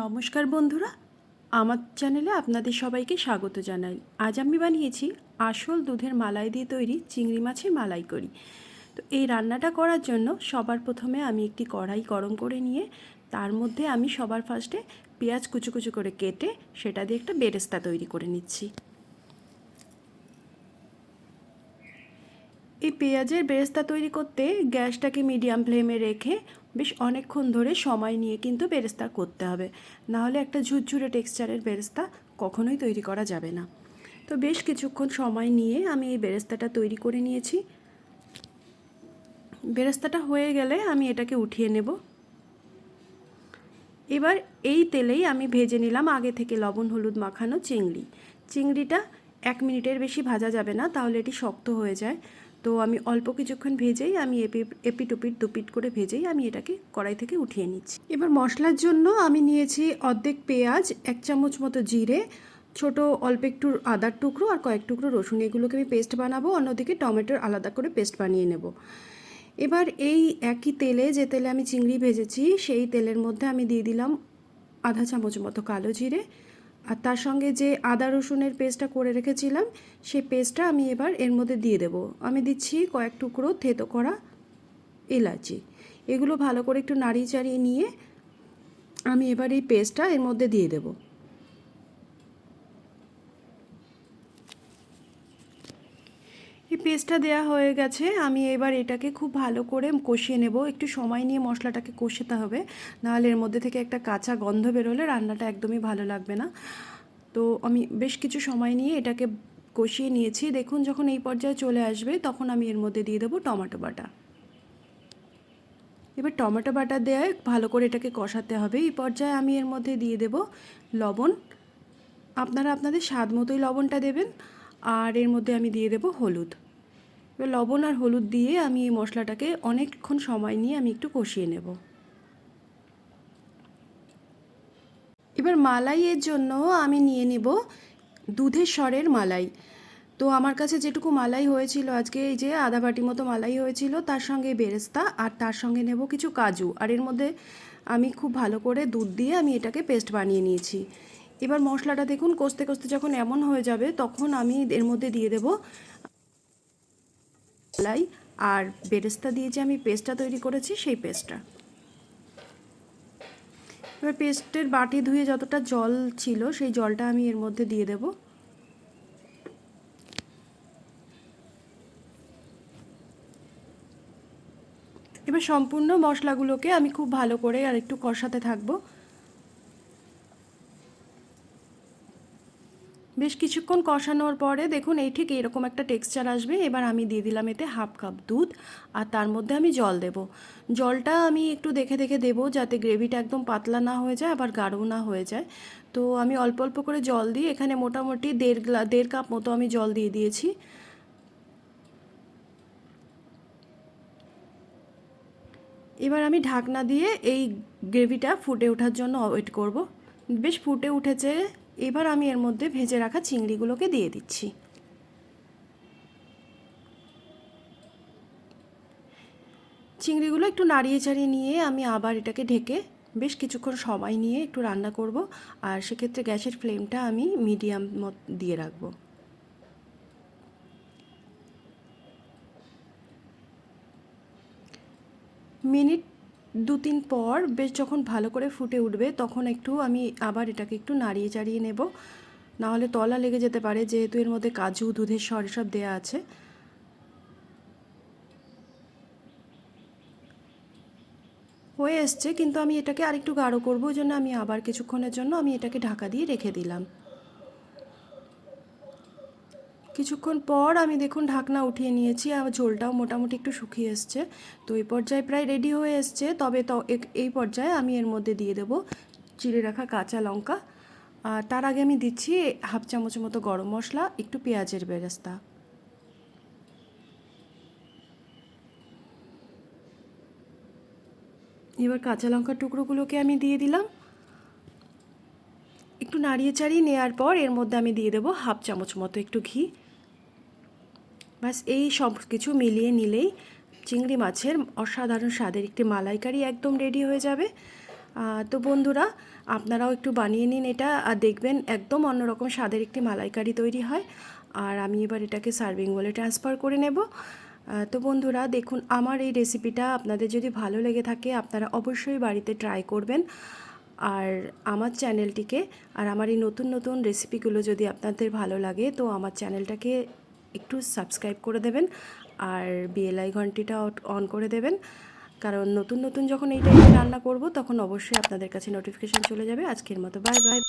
নমস্কার বন্ধুরা, আমার চ্যানেলে আপনাদের সবাইকে স্বাগত জানাই। আজ আমি বানিয়েছি আসল দুধের মালাই দিয়ে তৈরি চিংড়ি মাছের মালাই করি। তো এই রান্নাটা করার জন্য সবার প্রথমে আমি একটি কড়াই গরম করে নিয়ে, তার মধ্যে আমি সবার ফার্স্টে পেঁয়াজ কুচু কুচু করে কেটে, সেটা দিয়ে একটা বেরেস্তা তৈরি করে নিচ্ছি। এই পেঁয়াজের বেরেস্তা তৈরি করতে গ্যাসটাকে মিডিয়াম ফ্লেমে রেখে বেশ অনেকক্ষণ ধরে সময় নিয়ে কিন্তু বেরেস্তা করতে হবে। নাহলে একটা ঝুরঝুরে টেক্সচারের বেরেস্তা কখনোই তৈরি করা যাবে না। তো বেশ কিছুক্ষণ সময় নিয়ে আমি এই বেরেস্তাটা তৈরি করে নিয়েছি। বেরেস্তাটা হয়ে গেলে আমি এটাকে উঠিয়ে নেব। এবার এই তেলেই আমি ভেজে নিলাম আগে থেকে লবণ, হলুদ মাখানো চিংড়ি। চিংড়িটা এক মিনিটের বেশি ভাজা যাবে না, তাহলে এটি শক্ত হয়ে যায়। তো আমি অল্প কিছুক্ষণ ভেজেই আমি এপি এপিট ওপিট দুপিট করে ভেজেই আমি এটাকে কড়াই থেকে উঠিয়ে নিচ্ছি। এবার মশলার জন্য আমি নিয়েছি অর্ধেক পেঁয়াজ, এক চামচ মতো জিরে, ছোট অল্প একটু আদার টুকরো আর কয়েক টুকরো রসুন। এগুলোকে আমি পেস্ট বানাবো, অন্যদিকে টমেটোর আলাদা করে পেস্ট বানিয়ে নেব। এবার এই একই তেলে যে তেলে আমি চিংড়ি ভেজেছি, সেই তেলের মধ্যে আমি দিয়ে দিলাম আধা চামচ মতো কালো জিরে আর তার সঙ্গে যে আদা রসুনের পেস্টটা করে রেখেছিলাম, সেই পেস্টটা আমি এবার এর মধ্যে দিয়ে দেব। আমি দিচ্ছি কয়েক টুকরো থেতো করা এলাচি। এগুলো ভালো করে একটু নাড়িয়ে চাড়িয়ে নিয়ে আমি এবার এই পেস্টটা এর মধ্যে দিয়ে দেব। পেস্টটা দেওয়া হয়ে গেছে, আমি এবার এটাকে খুব ভালো করে কষিয়ে নেব। একটু সময় নিয়ে মশলাটাকে কষাতে হবে, নাহলে এর মধ্যে থেকে একটা কাঁচা গন্ধ বেরোলে রান্নাটা একদমই ভালো লাগবে না। তো আমি বেশ কিছু সময় নিয়ে এটাকে কষিয়ে নিয়েছি। দেখুন, যখন এই পর্যায়ে চলে আসবে, তখন আমি এর মধ্যে দিয়ে দেবো টমেটো বাটা। এবার টমেটো বাটা দেওয়ায় ভালো করে এটাকে কষাতে হবে। এই পর্যায়ে আমি এর মধ্যে দিয়ে দেব লবণ। আপনারা আপনাদের স্বাদ মতোই লবণটা দেবেন, আর এর মধ্যে আমি দিয়ে দেব হলুদ। এবার লবণ আর হলুদ দিয়ে আমি এই মশলাটাকে অনেকক্ষণ সময় নিয়ে আমি একটু কষিয়ে নেব। এবার মালাইয়ের জন্য আমি নিয়ে নেব দুধের স্বরের মালাই। তো আমার কাছে যেটুকু মালাই হয়েছিল, আজকে এই যে আধা বাটি মতো মালাই হয়েছিল, তার সঙ্গে বেরেস্তা আর তার সঙ্গে নেব কিছু কাজু। আর এর মধ্যে আমি খুব ভালো করে দুধ দিয়ে আমি এটাকে পেস্ট বানিয়ে নিয়েছি। এবার মশলাটা দেখুন, কষতে কষতে যখন এমন হয়ে যাবে, তখন আমি এর মধ্যে দিয়ে দেব মালাই আর বেরেস্তা দিয়ে যে আমি পেস্টটা তৈরি করেছি, সেই পেস্টটা। এবার পেস্টের বাটি ধুয়ে যতটা জল ছিল, সেই জলটা আমি এর মধ্যে দিয়ে দেব। এবার সম্পূর্ণ মশলাগুলোকে আমি খুব ভালো করে আর একটু কষাতে থাকব। বেশ কিছুক্ষণ কষানোর পরে দেখুন, এই ঠিক এরকম একটা টেক্সচার আসবে। এবার আমি দিয়ে দিলাম এতে হাফ কাপ দুধ আর তার মধ্যে আমি জল দেব। জলটা আমি একটু দেখে দেখে দেব যাতে গ্রেভিটা একদম পাতলা না হয়ে যায়, আবার গাঢ় না হয়ে যায়। তো আমি অল্প অল্প করে জল দিই এখানে মোটামুটি দেড় গ্লা, দেড় কাপ মতো আমি জল দিয়ে দিয়েছি। এবার আমি ঢাকনা দিয়ে এই গ্রেভিটা ফুটে ওঠার জন্য ওয়েট করব। বেশ ফুটে উঠেছে। এবার আমি এর মধ্যে ভেজে রাখা চিংড়িগুলোকে দিয়ে দিচ্ছি। চিংড়িগুলো একটু নাড়িয়ে চাড়িয়ে নিয়ে আমি আবার এটাকে ঢেকে বেশ কিছুক্ষণ সময় নিয়ে একটু রান্না করব আর সেক্ষেত্রে গ্যাসের ফ্লেমটা আমি মিডিয়াম মত দিয়ে রাখব। মিনিট দু তিন পর বেশ যখন ভালো করে ফুটে উঠবে, তখন একটু আমি আবার এটাকে একটু নাড়িয়ে চাড়িয়ে নেব। নাহলে তলা লেগে যেতে পারে, যেহেতু এর মধ্যে কাজু, দুধের সর সব দেওয়া আছে। হয়ে এসছে, কিন্তু আমি এটাকে আরেকটু গাঢ় করব, ওই জন্য আমি আবার কিছুক্ষণের জন্য আমি এটাকে ঢাকা দিয়ে রেখে দিলাম। কিছুক্ষণ পর আমি দেখুন ঢাকনা উঠিয়ে নিয়েছি, আর ঝোলটাও মোটামুটি একটু শুকিয়ে এসছে। তো এই পর্যায়ে প্রায় রেডি হয়ে এসছে, তবে তো এই পর্যায়ে আমি এর মধ্যে দিয়ে দেবো চিড়ে রাখা কাঁচা লঙ্কা। আর তার আগে আমি দিচ্ছি হাফ চামচ মতো গরম মশলা, একটু পেঁয়াজের বেরেস্তা। এবার কাঁচা লঙ্কার টুকরোগুলোকে আমি দিয়ে দিলাম। একটু নাড়িয়ে চাড়িয়ে নেওয়ার পর এর মধ্যে আমি দিয়ে দেবো হাফ চামচ মতো একটু ঘি। ব্যাস, এই সব কিছু মিলিয়ে নিলেই চিংড়ি মাছের অসাধারণ স্বাদের একটি মালাইকারি একদম রেডি হয়ে যাবে। তো বন্ধুরা, আপনারাও একটু বানিয়ে নিন এটা আর দেখবেন একদম অন্যরকম স্বাদের একটি মালাইকারি তৈরি হয়। আর আমি এবার এটাকে সার্ভিং বলে ট্রান্সফার করে নেব। তো বন্ধুরা, দেখুন, আমার এই রেসিপিটা আপনাদের যদি ভালো লেগে থাকে, আপনারা অবশ্যই বাড়িতে ট্রাই করবেন। আর আমার চ্যানেলটিকে আর আমার এই নতুন নতুন রেসিপিগুলো যদি আপনাদের ভালো লাগে, তো আমার চ্যানেলটাকে একটু সাবস্ক্রাইব করে দেবেন আর বিএলআই ঘন্টিটা অন করে দেবেন। কারণ নতুন নতুন যখন এই টাইপের রান্না করব, তখন অবশ্যই আপনাদের কাছে নোটিফিকেশান চলে যাবে। আজকের মতো বাই বাই